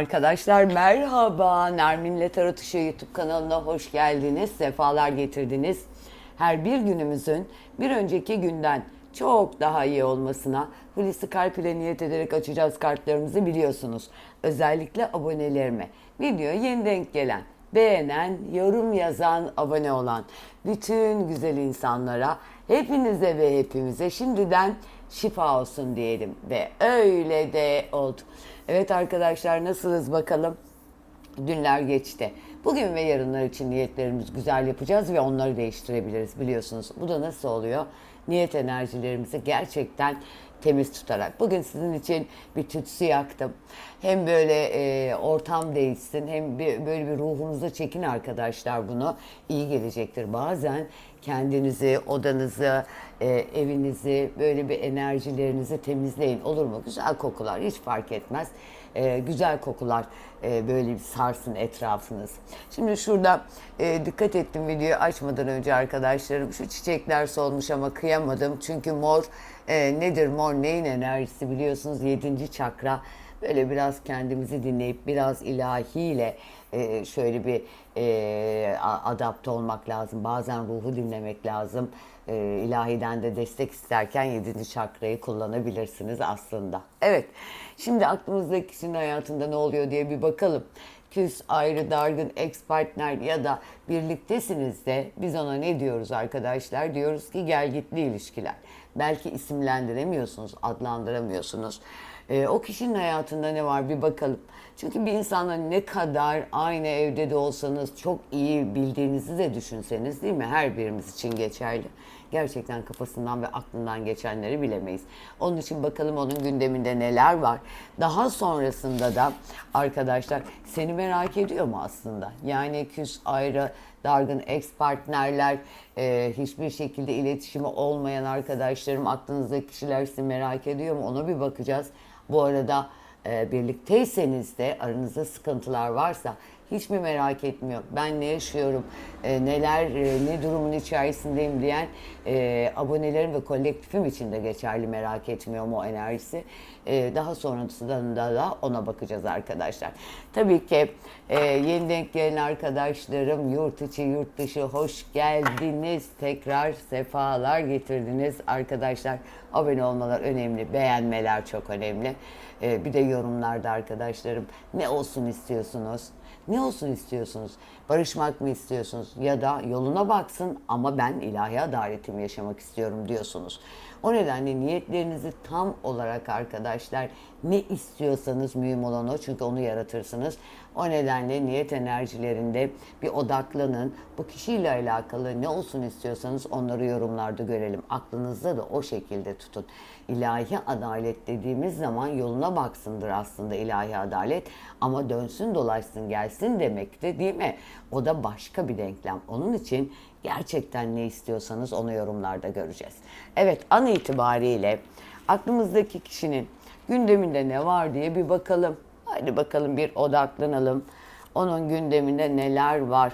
Arkadaşlar merhaba. Nermin'le Tarot Işığı YouTube kanalına hoş geldiniz. Sefalar getirdiniz. Her bir günümüzün bir önceki günden çok daha iyi olmasına Hulusi Kalp ile niyet ederek açacağız kartlarımızı biliyorsunuz. Özellikle abonelerime. Video yeni denk gelen, beğenen, yorum yazan, abone olan bütün güzel insanlara, hepinize ve hepimize şimdiden şifa olsun diyelim ve öyle de oldu. Evet arkadaşlar nasılsınız bakalım? Dünler geçti. Bugün ve yarınlar için niyetlerimizi güzel yapacağız ve onları değiştirebiliriz biliyorsunuz. Bu da nasıl oluyor? Niyet enerjilerimizi gerçekten temiz tutarak. Bugün sizin için bir tütsü yaktım. Hem böyle e, ortam değişsin hem bir, böyle bir ruhunuza çekin arkadaşlar bunu. iyi gelecektir. Bazen kendinizi, odanızı, e, evinizi, böyle bir enerjilerinizi temizleyin. Olur mu? Güzel kokular hiç fark etmez. E, güzel kokular e, böyle bir sarsın etrafınız. Şimdi şurada e, dikkat ettim videoyu açmadan önce arkadaşlarım. Şu çiçekler solmuş ama kıyamadım. Çünkü mor e, nedir mor neyin enerjisi biliyorsunuz 7. çakra. Böyle biraz kendimizi dinleyip biraz ilahiyle e, şöyle bir e, adapte olmak lazım. Bazen ruhu dinlemek lazım. E, ilahiden de destek isterken 7. çakrayı kullanabilirsiniz aslında. Evet, şimdi aklımızdaki kişinin hayatında ne oluyor diye bir bakalım. Küs, ayrı, dargın, ex partner ya da birliktesiniz de biz ona ne diyoruz arkadaşlar? Diyoruz ki gel gitli ilişkiler. Belki isimlendiremiyorsunuz, adlandıramıyorsunuz. Ee, o kişinin hayatında ne var bir bakalım. Çünkü bir insanla ne kadar aynı evde de olsanız çok iyi bildiğinizi de düşünseniz değil mi? Her birimiz için geçerli. Gerçekten kafasından ve aklından geçenleri bilemeyiz. Onun için bakalım onun gündeminde neler var. Daha sonrasında da arkadaşlar seni merak ediyor mu aslında? Yani küs ayrı dargın ex partnerler, e, hiçbir şekilde iletişimi olmayan arkadaşlarım, aklınızdaki kişiler sizi merak ediyor mu? Ona bir bakacağız. Bu arada birlikteyseniz de aranızda sıkıntılar varsa hiç mi merak etmiyor? Ben ne yaşıyorum, e, neler, e, ne durumun içerisindeyim diyen e, abonelerim ve kolektifim için de geçerli merak etmiyorum o enerjisi. E, daha sonrasında da ona bakacağız arkadaşlar. Tabii ki e, yeni denk gelen arkadaşlarım yurt içi yurt dışı hoş geldiniz. Tekrar sefalar getirdiniz arkadaşlar. Abone olmalar önemli, beğenmeler çok önemli. E, bir de yorumlarda arkadaşlarım ne olsun istiyorsunuz? Ne olsun istiyorsunuz? Barışmak mı istiyorsunuz? Ya da yoluna baksın ama ben ilahi adaletimi yaşamak istiyorum diyorsunuz. O nedenle niyetlerinizi tam olarak arkadaşlar ne istiyorsanız mühim olan o çünkü onu yaratırsınız. O nedenle niyet enerjilerinde bir odaklanın. Bu kişiyle alakalı ne olsun istiyorsanız onları yorumlarda görelim. Aklınızda da o şekilde tutun. İlahi adalet dediğimiz zaman yoluna baksındır aslında ilahi adalet ama dönsün dolaşsın gelsin demekti değil mi? O da başka bir denklem. Onun için gerçekten ne istiyorsanız onu yorumlarda göreceğiz. Evet an itibariyle aklımızdaki kişinin gündeminde ne var diye bir bakalım. Hadi bakalım bir odaklanalım. Onun gündeminde neler var?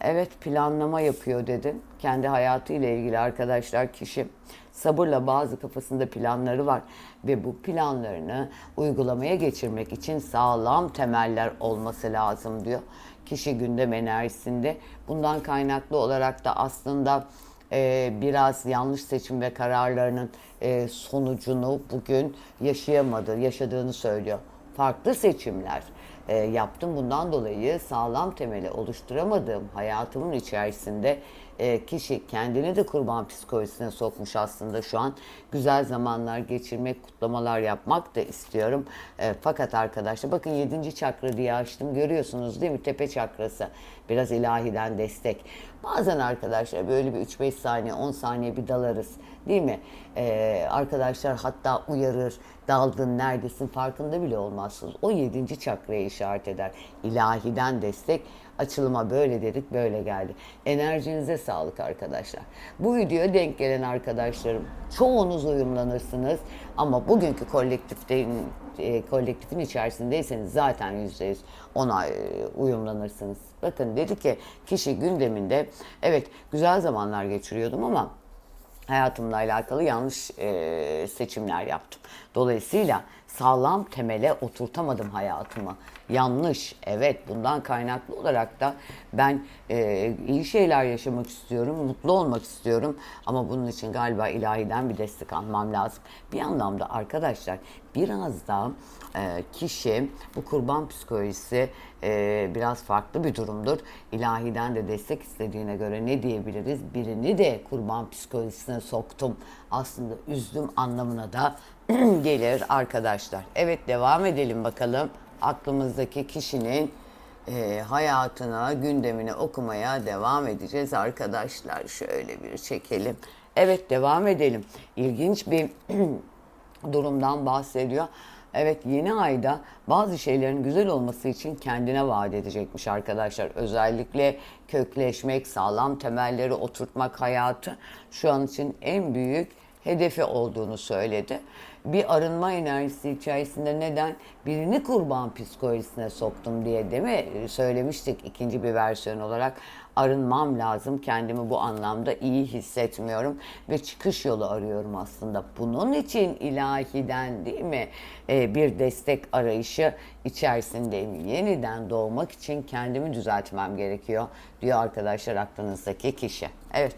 Evet planlama yapıyor dedim. Kendi hayatıyla ilgili arkadaşlar kişi sabırla bazı kafasında planları var ve bu planlarını uygulamaya geçirmek için sağlam temeller olması lazım diyor. Kişi gündem enerjisinde bundan kaynaklı olarak da aslında e, biraz yanlış seçim ve kararlarının e, sonucunu bugün yaşayamadı, yaşadığını söylüyor. Farklı seçimler e, yaptım. Bundan dolayı sağlam temeli oluşturamadığım hayatımın içerisinde e, kişi kendini de kurban psikolojisine sokmuş aslında şu an. Güzel zamanlar geçirmek, kutlamalar yapmak da istiyorum. E, fakat arkadaşlar bakın 7. çakra diye açtım. Görüyorsunuz değil mi? Tepe çakrası. Biraz ilahiden destek. Bazen arkadaşlar böyle bir 3-5 saniye, 10 saniye bir dalarız. Değil mi? Ee, arkadaşlar hatta uyarır, daldın, neredesin farkında bile olmazsınız. O yedinci çakraya işaret eder. İlahiden destek. Açılıma böyle dedik, böyle geldi. Enerjinize sağlık arkadaşlar. Bu videoya denk gelen arkadaşlarım, çoğunuz uyumlanırsınız. Ama bugünkü kolektifte, e, kolektifin içerisindeyseniz zaten yüzde yüz ona e, uyumlanırsınız. Bakın dedi ki kişi gündeminde evet güzel zamanlar geçiriyordum ama hayatımla alakalı yanlış e, seçimler yaptım. Dolayısıyla sağlam temele oturtamadım hayatımı yanlış. Evet bundan kaynaklı olarak da ben e, iyi şeyler yaşamak istiyorum, mutlu olmak istiyorum. Ama bunun için galiba ilahiden bir destek almam lazım. Bir anlamda arkadaşlar biraz da e, kişi bu kurban psikolojisi e, biraz farklı bir durumdur. İlahiden de destek istediğine göre ne diyebiliriz? Birini de kurban psikolojisine soktum. Aslında üzdüm anlamına da gelir arkadaşlar. Evet devam edelim bakalım. Aklımızdaki kişinin e, hayatına, gündemini okumaya devam edeceğiz arkadaşlar. Şöyle bir çekelim. Evet devam edelim. İlginç bir durumdan bahsediyor. Evet yeni ayda bazı şeylerin güzel olması için kendine vaat edecekmiş arkadaşlar. Özellikle kökleşmek, sağlam temelleri oturtmak hayatı şu an için en büyük hedefi olduğunu söyledi. Bir arınma enerjisi içerisinde neden birini kurban psikolojisine soktum diye değil mi söylemiştik ikinci bir versiyon olarak arınmam lazım. Kendimi bu anlamda iyi hissetmiyorum ve çıkış yolu arıyorum aslında. Bunun için ilahiden değil mi e, bir destek arayışı içerisindeyim. Yeniden doğmak için kendimi düzeltmem gerekiyor diyor arkadaşlar aklınızdaki kişi. Evet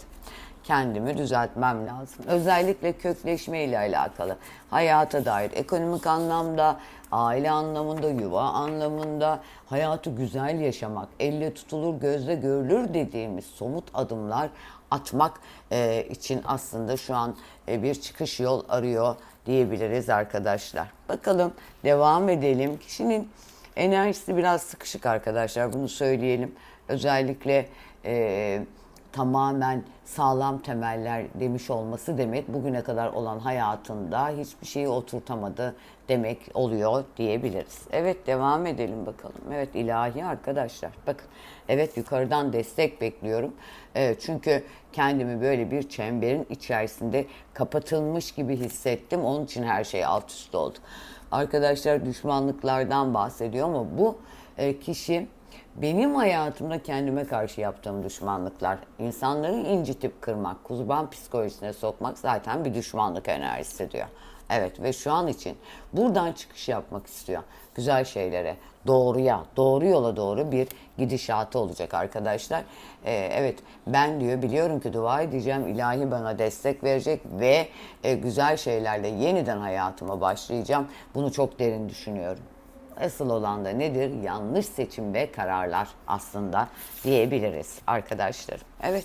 kendimi düzeltmem lazım. Özellikle kökleşme ile alakalı. Hayata dair ekonomik anlamda, aile anlamında, yuva anlamında hayatı güzel yaşamak, elle tutulur, gözle görülür dediğimiz somut adımlar atmak e, için aslında şu an e, bir çıkış yol arıyor diyebiliriz arkadaşlar. Bakalım devam edelim. Kişinin enerjisi biraz sıkışık arkadaşlar bunu söyleyelim. Özellikle e, tamamen sağlam temeller demiş olması demek bugüne kadar olan hayatında hiçbir şeyi oturtamadı demek oluyor diyebiliriz. Evet devam edelim bakalım. Evet ilahi arkadaşlar bakın evet yukarıdan destek bekliyorum. Evet, çünkü kendimi böyle bir çemberin içerisinde kapatılmış gibi hissettim. Onun için her şey alt üst oldu. Arkadaşlar düşmanlıklardan bahsediyor ama bu e, kişi benim hayatımda kendime karşı yaptığım düşmanlıklar, insanları incitip kırmak, kurban psikolojisine sokmak zaten bir düşmanlık enerjisi diyor. Evet ve şu an için buradan çıkış yapmak istiyor. Güzel şeylere, doğruya, doğru yola doğru bir gidişatı olacak arkadaşlar. Ee, evet ben diyor biliyorum ki dua edeceğim, ilahi bana destek verecek ve e, güzel şeylerle yeniden hayatıma başlayacağım. Bunu çok derin düşünüyorum. Asıl olan da nedir? Yanlış seçim ve kararlar aslında diyebiliriz arkadaşlarım. Evet,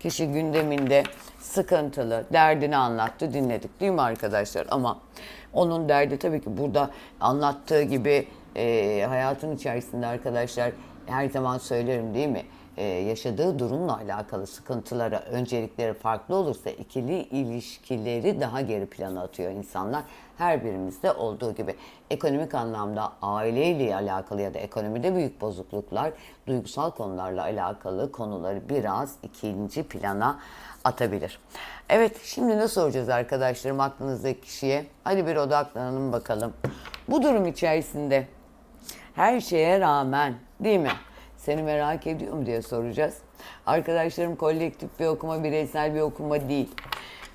kişi gündeminde sıkıntılı, derdini anlattı, dinledik değil mi arkadaşlar? Ama onun derdi tabii ki burada anlattığı gibi e, hayatın içerisinde arkadaşlar her zaman söylerim değil mi? Ee, yaşadığı durumla alakalı sıkıntılara öncelikleri farklı olursa ikili ilişkileri daha geri plana atıyor insanlar. Her birimizde olduğu gibi ekonomik anlamda aileyle alakalı ya da ekonomide büyük bozukluklar, duygusal konularla alakalı konuları biraz ikinci plana atabilir. Evet şimdi ne soracağız arkadaşlarım aklınızdaki kişiye? Hadi bir odaklanalım bakalım. Bu durum içerisinde her şeye rağmen değil mi? Seni merak ediyorum diye soracağız. Arkadaşlarım kolektif bir okuma, bireysel bir okuma değil.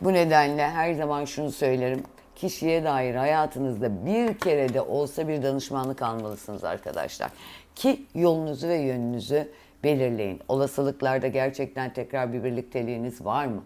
Bu nedenle her zaman şunu söylerim. Kişiye dair hayatınızda bir kere de olsa bir danışmanlık almalısınız arkadaşlar. Ki yolunuzu ve yönünüzü belirleyin. Olasılıklarda gerçekten tekrar bir birlikteliğiniz var mı?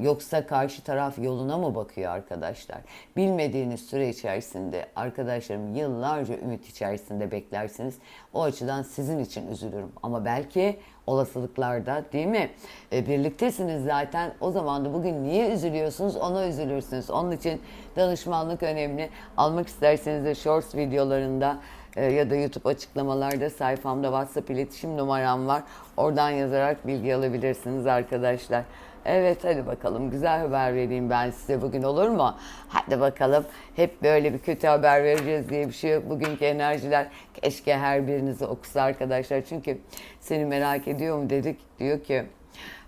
Yoksa karşı taraf yoluna mı bakıyor arkadaşlar? Bilmediğiniz süre içerisinde arkadaşlarım yıllarca ümit içerisinde beklersiniz. O açıdan sizin için üzülürüm. Ama belki olasılıklarda değil mi? E, birliktesiniz zaten. O zaman da bugün niye üzülüyorsunuz ona üzülürsünüz. Onun için danışmanlık önemli. Almak isterseniz de shorts videolarında e, ya da YouTube açıklamalarda sayfamda WhatsApp iletişim numaram var. Oradan yazarak bilgi alabilirsiniz arkadaşlar. Evet hadi bakalım güzel haber vereyim ben size bugün olur mu? Hadi bakalım hep böyle bir kötü haber vereceğiz diye bir şey yok. Bugünkü enerjiler keşke her birinizi okusa arkadaşlar. Çünkü seni merak ediyor mu dedik. Diyor ki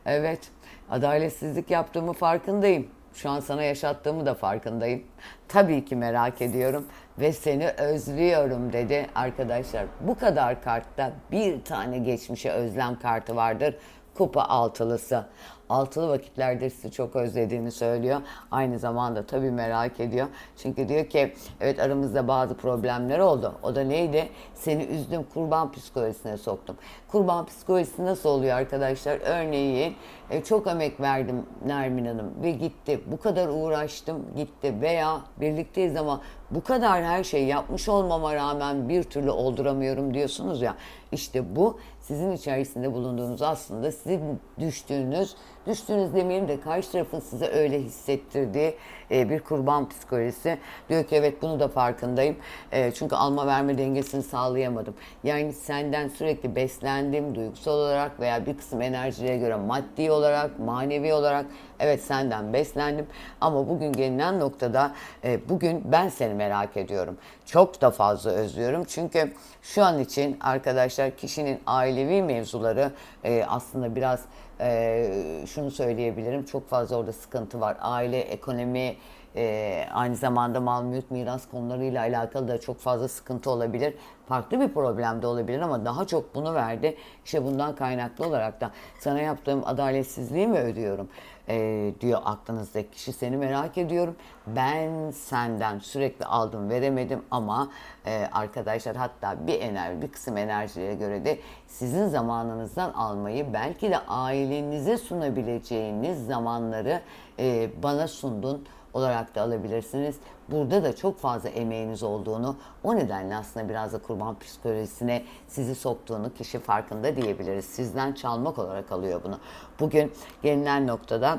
evet adaletsizlik yaptığımı farkındayım. Şu an sana yaşattığımı da farkındayım. Tabii ki merak ediyorum ve seni özlüyorum dedi arkadaşlar. Bu kadar kartta bir tane geçmişe özlem kartı vardır kupa altılısı. Altılı vakitlerde sizi çok özlediğini söylüyor. Aynı zamanda tabii merak ediyor. Çünkü diyor ki evet aramızda bazı problemler oldu. O da neydi? Seni üzdüm kurban psikolojisine soktum. Kurban psikolojisi nasıl oluyor arkadaşlar? Örneğin e, çok emek verdim Nermin Hanım ve gitti. Bu kadar uğraştım gitti veya birlikteyiz ama bu kadar her şeyi yapmış olmama rağmen bir türlü olduramıyorum diyorsunuz ya. İşte bu sizin içerisinde bulunduğunuz aslında sizin düştüğünüz, düştüğünüz demeyelim de karşı tarafın size öyle hissettirdiği e, bir kurban psikolojisi. Diyor ki evet bunu da farkındayım. E, çünkü alma verme dengesini sağlayamadım. Yani senden sürekli beslendim duygusal olarak veya bir kısım enerjilere göre maddi olarak, manevi olarak evet senden beslendim. Ama bugün gelinen noktada e, bugün ben seni merak ediyorum. Çok da fazla özlüyorum. Çünkü şu an için arkadaşlar kişinin ailevi mevzuları e, aslında biraz e, şunu söyleyebilirim. Çok fazla orada sıkıntı var. Aile, ekonomi, e, aynı zamanda mal mülk miras konularıyla alakalı da çok fazla sıkıntı olabilir. Farklı bir problem de olabilir ama daha çok bunu verdi. İşte bundan kaynaklı olarak da sana yaptığım adaletsizliği mi ödüyorum? E, diyor aklınızdaki kişi seni merak ediyorum. Ben senden sürekli aldım veremedim ama e, arkadaşlar hatta bir enerji bir kısım enerjiye göre de sizin zamanınızdan almayı belki de ailenize sunabileceğiniz zamanları e, bana sundun olarak da alabilirsiniz. Burada da çok fazla emeğiniz olduğunu, o nedenle aslında biraz da kurban psikolojisine sizi soktuğunu kişi farkında diyebiliriz. Sizden çalmak olarak alıyor bunu. Bugün gelinen noktada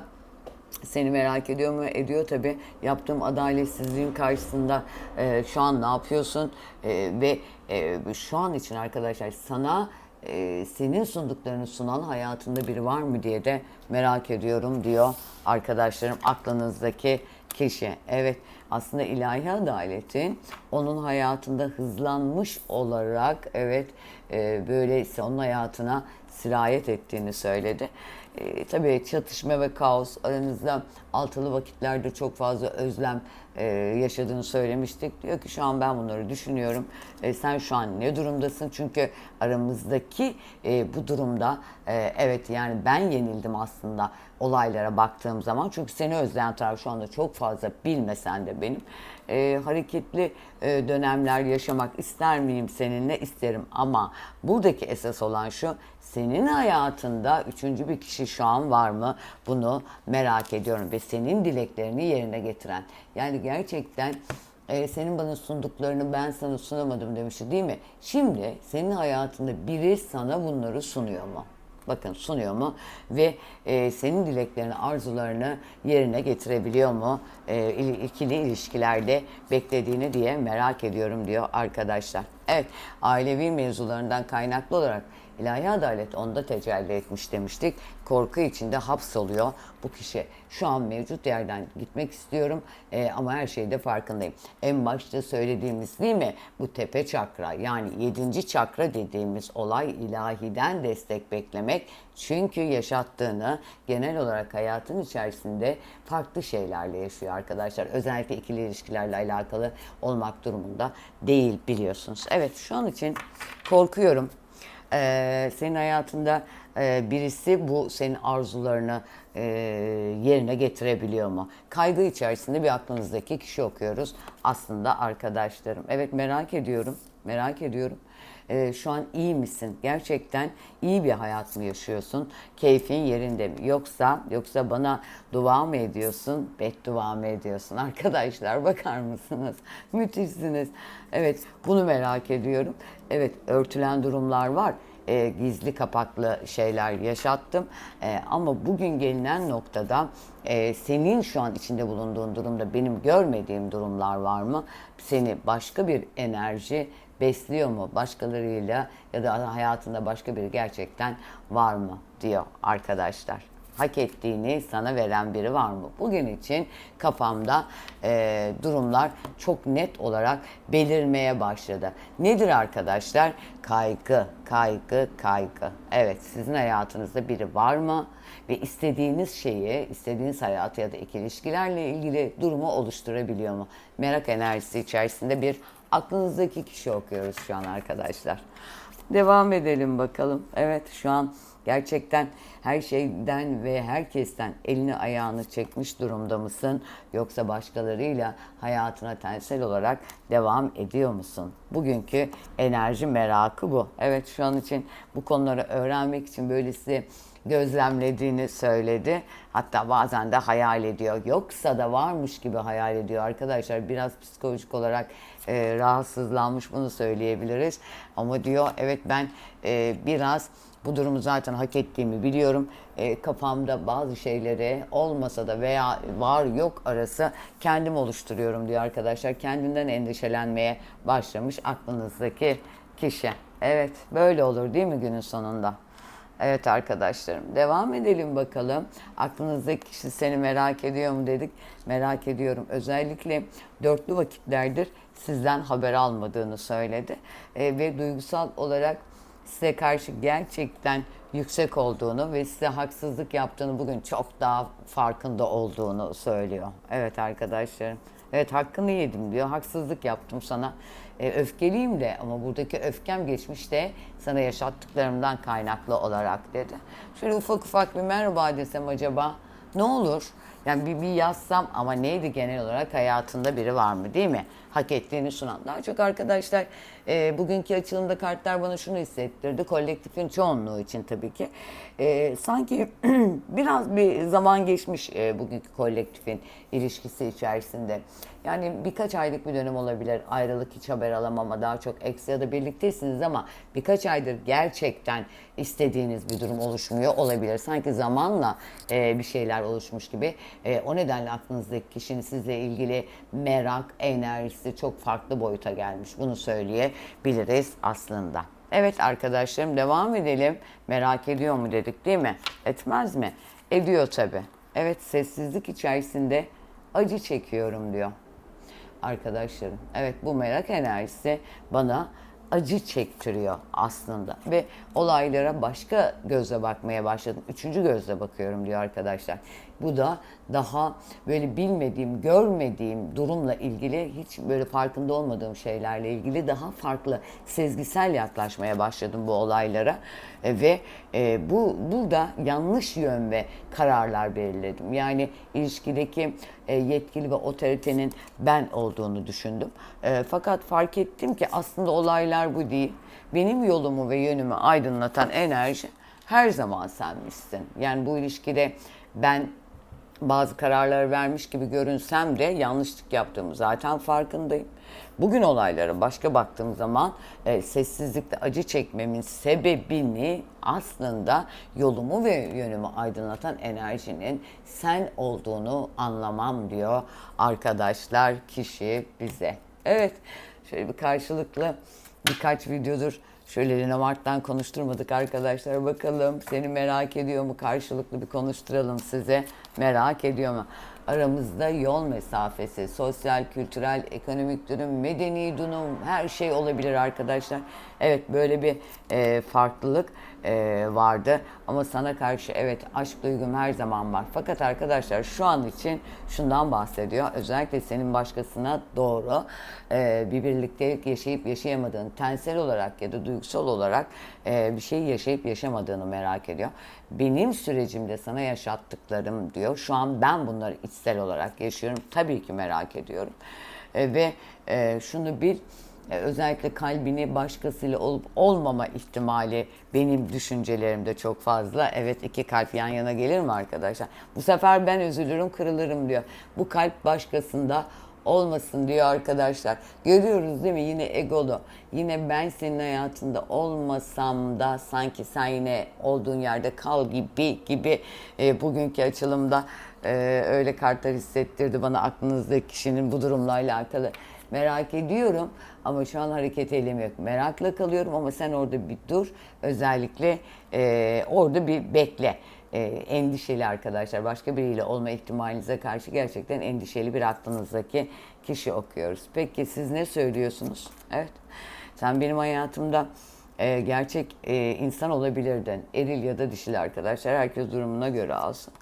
seni merak ediyor mu? Ediyor tabi. Yaptığım adaletsizliğin karşısında e, şu an ne yapıyorsun? E, ve e, şu an için arkadaşlar sana e, senin sunduklarını sunan hayatında biri var mı diye de merak ediyorum diyor arkadaşlarım aklınızdaki kişi. Evet aslında ilahi adaletin onun hayatında hızlanmış olarak evet e, böyle onun hayatına sirayet ettiğini söyledi. E, tabii çatışma ve kaos aranızda altılı vakitlerde çok fazla özlem e, yaşadığını söylemiştik. Diyor ki şu an ben bunları düşünüyorum. E, sen şu an ne durumdasın? Çünkü aramızdaki e, bu durumda e, evet yani ben yenildim aslında olaylara baktığım zaman. Çünkü seni özleyen taraf şu anda çok fazla bilmesen de benim. E, hareketli e, dönemler yaşamak ister miyim seninle? isterim ama buradaki esas olan şu senin hayatında üçüncü bir kişi şu an var mı? Bunu merak ediyorum ve senin dileklerini yerine getiren. Yani gerçekten e, senin bana sunduklarını ben sana sunamadım demişti değil mi? Şimdi senin hayatında biri sana bunları sunuyor mu? Bakın sunuyor mu ve e, senin dileklerini, arzularını yerine getirebiliyor mu? E, ikili ilişkilerde beklediğini diye merak ediyorum diyor arkadaşlar. Evet, ailevi mevzularından kaynaklı olarak İlahi adalet onda tecelli etmiş demiştik. Korku içinde hapsoluyor bu kişi. Şu an mevcut yerden gitmek istiyorum e, ama her şeyde farkındayım. En başta söylediğimiz değil mi? Bu tepe çakra yani yedinci çakra dediğimiz olay ilahiden destek beklemek. Çünkü yaşattığını genel olarak hayatın içerisinde farklı şeylerle yaşıyor arkadaşlar. Özellikle ikili ilişkilerle alakalı olmak durumunda değil biliyorsunuz. Evet şu an için korkuyorum e, senin hayatında e, birisi bu senin arzularını e, yerine getirebiliyor mu? Kaygı içerisinde bir aklınızdaki kişi okuyoruz. Aslında arkadaşlarım. Evet merak ediyorum. Merak ediyorum. E, şu an iyi misin? Gerçekten iyi bir hayat mı yaşıyorsun? Keyfin yerinde mi? Yoksa yoksa bana dua mı ediyorsun? Beddua mı ediyorsun? Arkadaşlar bakar mısınız? Müthişsiniz. Evet bunu merak ediyorum. Evet örtülen durumlar var e, gizli kapaklı şeyler yaşattım. E, ama bugün gelinen noktada e, senin şu an içinde bulunduğun durumda benim görmediğim durumlar var mı? Seni başka bir enerji besliyor mu? Başkalarıyla ya da hayatında başka biri gerçekten var mı diyor arkadaşlar hak ettiğini sana veren biri var mı? Bugün için kafamda e, durumlar çok net olarak belirmeye başladı. Nedir arkadaşlar? Kaygı, kaygı, kaygı. Evet sizin hayatınızda biri var mı? Ve istediğiniz şeyi, istediğiniz hayatı ya da ilişkilerle ilgili durumu oluşturabiliyor mu? Merak enerjisi içerisinde bir Aklınızdaki kişi okuyoruz şu an arkadaşlar. Devam edelim bakalım. Evet şu an gerçekten her şeyden ve herkesten elini ayağını çekmiş durumda mısın? Yoksa başkalarıyla hayatına tensel olarak devam ediyor musun? Bugünkü enerji merakı bu. Evet şu an için bu konuları öğrenmek için böyle size gözlemlediğini söyledi. Hatta bazen de hayal ediyor. Yoksa da varmış gibi hayal ediyor arkadaşlar. Biraz psikolojik olarak e, rahatsızlanmış bunu söyleyebiliriz. Ama diyor evet ben e, biraz bu durumu zaten hak ettiğimi biliyorum. E, kafamda bazı şeyleri olmasa da veya var yok arası kendim oluşturuyorum diyor arkadaşlar. Kendinden endişelenmeye başlamış aklınızdaki kişi. Evet böyle olur değil mi günün sonunda? Evet arkadaşlarım devam edelim bakalım. Aklınızdaki kişi seni merak ediyor mu dedik. Merak ediyorum. Özellikle dörtlü vakitlerdir sizden haber almadığını söyledi. E, ve duygusal olarak size karşı gerçekten yüksek olduğunu ve size haksızlık yaptığını bugün çok daha farkında olduğunu söylüyor. Evet arkadaşlarım. Evet hakkını yedim diyor. Haksızlık yaptım sana. E, öfkeliyim de ama buradaki öfkem geçmişte sana yaşattıklarımdan kaynaklı olarak dedi. Şöyle ufak ufak bir merhaba desem acaba ne olur? Yani bir, bir yazsam ama neydi genel olarak hayatında biri var mı değil mi? Hak ettiğini sunan. Daha çok arkadaşlar e, bugünkü açılımda kartlar bana şunu hissettirdi. Kolektifin çoğunluğu için tabii ki. E, sanki biraz bir zaman geçmiş e, bugünkü kolektifin ilişkisi içerisinde. Yani birkaç aylık bir dönem olabilir. Ayrılık hiç haber alamama daha çok eksi ya da birliktesiniz ama birkaç aydır gerçekten istediğiniz bir durum oluşmuyor olabilir. Sanki zamanla e, bir şeyler oluşmuş gibi. E, o nedenle aklınızdaki kişinin sizle ilgili merak, enerjisi çok farklı boyuta gelmiş. Bunu söyleyebiliriz aslında. Evet arkadaşlarım devam edelim. Merak ediyor mu dedik değil mi? Etmez mi? Ediyor tabii. Evet sessizlik içerisinde acı çekiyorum diyor arkadaşlarım. Evet bu merak enerjisi bana acı çektiriyor aslında ve olaylara başka gözle bakmaya başladım. Üçüncü gözle bakıyorum diyor arkadaşlar. Bu da daha böyle bilmediğim, görmediğim durumla ilgili hiç böyle farkında olmadığım şeylerle ilgili daha farklı sezgisel yaklaşmaya başladım bu olaylara E, ve e, bu burada yanlış yön ve kararlar belirledim. Yani ilişkideki e, yetkili ve otoritenin ben olduğunu düşündüm. E, fakat fark ettim ki aslında olaylar bu değil. Benim yolumu ve yönümü aydınlatan enerji her zaman senmişsin. Yani bu ilişkide ben bazı kararlar vermiş gibi görünsem de yanlışlık yaptığımı zaten farkındayım. Bugün olaylara başka baktığım zaman e, sessizlikte acı çekmemin sebebini aslında yolumu ve yönümü aydınlatan enerjinin sen olduğunu anlamam diyor arkadaşlar kişi bize. Evet şöyle bir karşılıklı birkaç videodur Şöyle Lina Mart'tan konuşturmadık arkadaşlar. Bakalım seni merak ediyor mu? Karşılıklı bir konuşturalım size. Merak ediyor mu? Aramızda yol mesafesi, sosyal, kültürel, ekonomik durum, medeni durum her şey olabilir arkadaşlar. Evet böyle bir e, farklılık e, vardı ama sana karşı evet aşk duygum her zaman var. Fakat arkadaşlar şu an için şundan bahsediyor. Özellikle senin başkasına doğru e, bir birliktelik yaşayıp yaşayamadığın tensel olarak ya da duygusal olarak e, bir şey yaşayıp yaşamadığını merak ediyor. Benim sürecimde sana yaşattıklarım diyor. Şu an ben bunları içsel olarak yaşıyorum. Tabii ki merak ediyorum. E, ve e, şunu bil e, özellikle kalbini başkasıyla olup olmama ihtimali benim düşüncelerimde çok fazla. Evet iki kalp yan yana gelir mi arkadaşlar? Bu sefer ben üzülürüm, kırılırım diyor. Bu kalp başkasında olmasın diyor arkadaşlar. Görüyoruz değil mi yine egolu. Yine ben senin hayatında olmasam da sanki sen yine olduğun yerde kal gibi gibi e, bugünkü açılımda e, öyle kartlar hissettirdi bana aklınızdaki kişinin bu durumla alakalı. Merak ediyorum ama şu an hareket elim yok. Merakla kalıyorum ama sen orada bir dur. Özellikle e, orada bir bekle. E, endişeli arkadaşlar. Başka biriyle olma ihtimalinize karşı gerçekten endişeli bir aklınızdaki kişi okuyoruz. Peki siz ne söylüyorsunuz? Evet. Sen benim hayatımda e, gerçek e, insan olabilirdin. Eril ya da dişili arkadaşlar. Herkes durumuna göre alsın.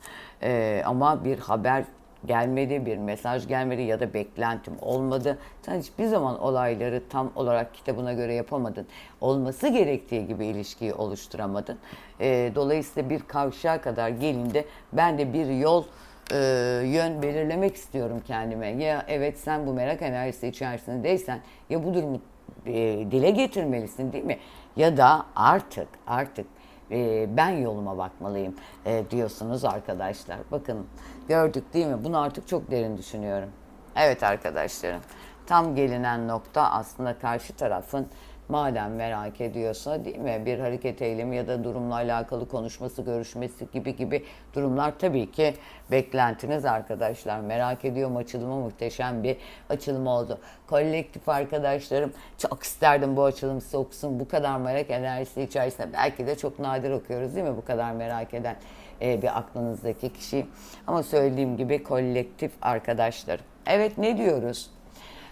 E, ama bir haber gelmedi, bir mesaj gelmedi ya da beklentim olmadı. Sen hiçbir zaman olayları tam olarak kitabına göre yapamadın. Olması gerektiği gibi ilişkiyi oluşturamadın. Ee, dolayısıyla bir kavşağa kadar gelinde ben de bir yol e, yön belirlemek istiyorum kendime. Ya evet sen bu merak enerjisi içerisindeysen ya bu durumu e, dile getirmelisin değil mi? Ya da artık artık e, ben yoluma bakmalıyım e, diyorsunuz arkadaşlar. Bakın gördük değil mi? Bunu artık çok derin düşünüyorum. Evet arkadaşlarım. Tam gelinen nokta aslında karşı tarafın madem merak ediyorsa değil mi bir hareket eylemi ya da durumla alakalı konuşması, görüşmesi gibi gibi durumlar tabii ki beklentiniz arkadaşlar. Merak ediyorum açılımı muhteşem bir açılım oldu. Kolektif arkadaşlarım çok isterdim bu açılım size okusun. Bu kadar merak enerjisi içerisinde belki de çok nadir okuyoruz değil mi bu kadar merak eden e, bir aklınızdaki kişi. Ama söylediğim gibi kolektif arkadaşlarım. Evet ne diyoruz?